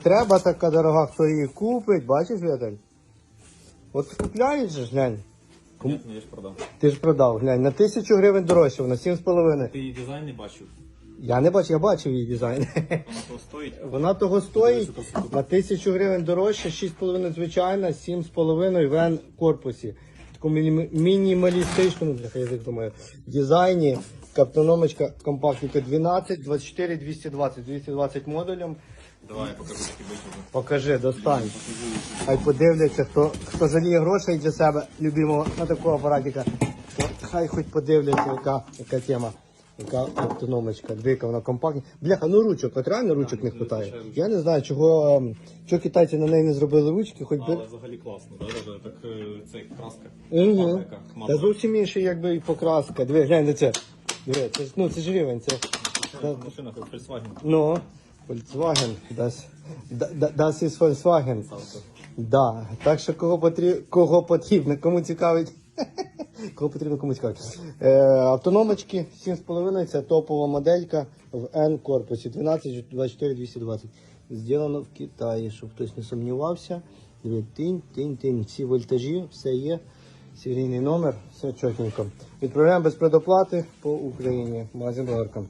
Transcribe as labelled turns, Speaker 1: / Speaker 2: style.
Speaker 1: Треба така дорога, хто її купить, бачиш, Віталь? От купляєш же ж, глянь.
Speaker 2: Ні, ну я ж продав.
Speaker 1: Ти ж продав, глянь, на тисячу гривень дорожче, на сім з половиною.
Speaker 2: Ти її дизайн не бачив.
Speaker 1: Я не бачив, я бачив її дизайн.
Speaker 2: Вона того стоїть.
Speaker 1: Вона того стоїть на тисячу гривень дорожче, 6,5 звичайна, 7,5 в N корпусі. В такому міні- мінімалістичному, бляха, язик думаю, дизайні. Автономочка компактненька 12, 24, 220, 220 модулем.
Speaker 2: Давай я покажу такі витяги.
Speaker 1: Покажи, достань. Хай подивляться, хто, хто жаліє грошей для себе любимого на такого апаратика. то Хай хоч подивляться, яка, яка тема. Яка автономочка, двійка, вона компактна. Бляха, ну ручок, от реально ручок не вистачає. Я не знаю, чого, ем, чого китайці на неї не зробили ручки, хоч би.
Speaker 2: Але взагалі класно, да? Даже так е, це як краска.
Speaker 1: Угу.
Speaker 2: Яка,
Speaker 1: Та зовсім інше, якби і покраска. Диви, глянь на це. Диви, це, ж- ну, це ж рівень, це.
Speaker 2: Машина, Volkswagen.
Speaker 1: Ну, Volkswagen, das, das, ist Volkswagen. Да, так що кого потрібно, кого потрібно, кому цікавить. Кого потрібно, кому цікавить. Е, автономочки 7,5 це топова моделька в N корпусі 12 24 220. Зроблено в Китаї, щоб хтось не сумнівався. Диви, тинь, тинь, тинь. Всі вольтажі, все є. Серійний номер, все чотенько. Відправляємо без предоплати по Україні. Магазин Галарка.